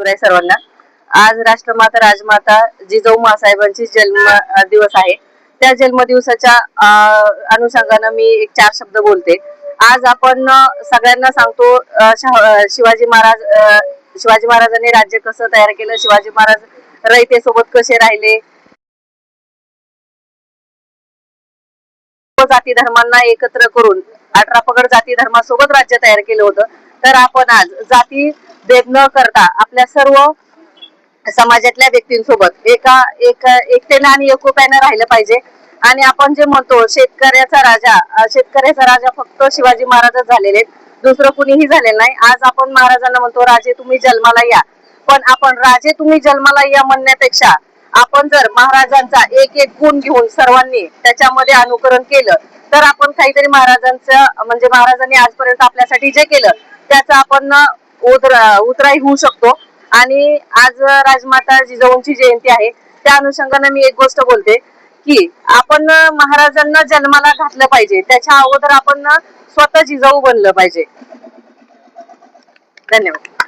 शिवराय सर्वांना. आज राष्ट्रमाता राजमाता जिजाऊ मासाहेबांची जन्म दिवस आहे. त्या जन्मदिवसाच्या अनुषंगानं मी एक चार शब्द बोलते. आज आपण सगळ्यांना सांगतो शिवाजी महाराज शिवाजी महाराजांनी राज्य कसं तयार केलं शिवाजी महाराज रयते सोबत कसे राहिले? जाती धर्मांना एकत्र करून अठरा पगड जाती धर्मासोबत राज्य तयार केलं होतं. तर आपण आज जाती भेद न करता आपल्या सर्व समाजातल्या व्यक्तींसोबत एका एक एकटेनं आणि एकोप्यानं राहिलं पाहिजे. आणि आपण जे म्हणतो शेतकऱ्याचा राजा शेतकऱ्याचा राजा फक्त शिवाजी महाराजच झालेले आहेत. दुसरं कुणीही झालेलं नाही. आज आपण महाराजांना म्हणतो राजे तुम्ही जन्माला या. पण आपण राजे तुम्ही जन्माला या म्हणण्यापेक्षा आपण जर महाराजांचा एक एक गुण घेऊन सर्वांनी त्याच्यामध्ये अनुकरण केलं तर आपण काहीतरी महाराजांचं म्हणजे महाराजांनी आजपर्यंत आपल्यासाठी जे केलं त्याचा आपण उतरा उतराई होऊ शकतो. आणि आज राजमाता जिजाऊंची जयंती आहे. त्या अनुषंगाने मी एक गोष्ट बोलते की आपण महाराजांना जन्माला घातलं पाहिजे. त्याच्या अगोदर आपण स्वतः जिजाऊ बनलं पाहिजे. धन्यवाद.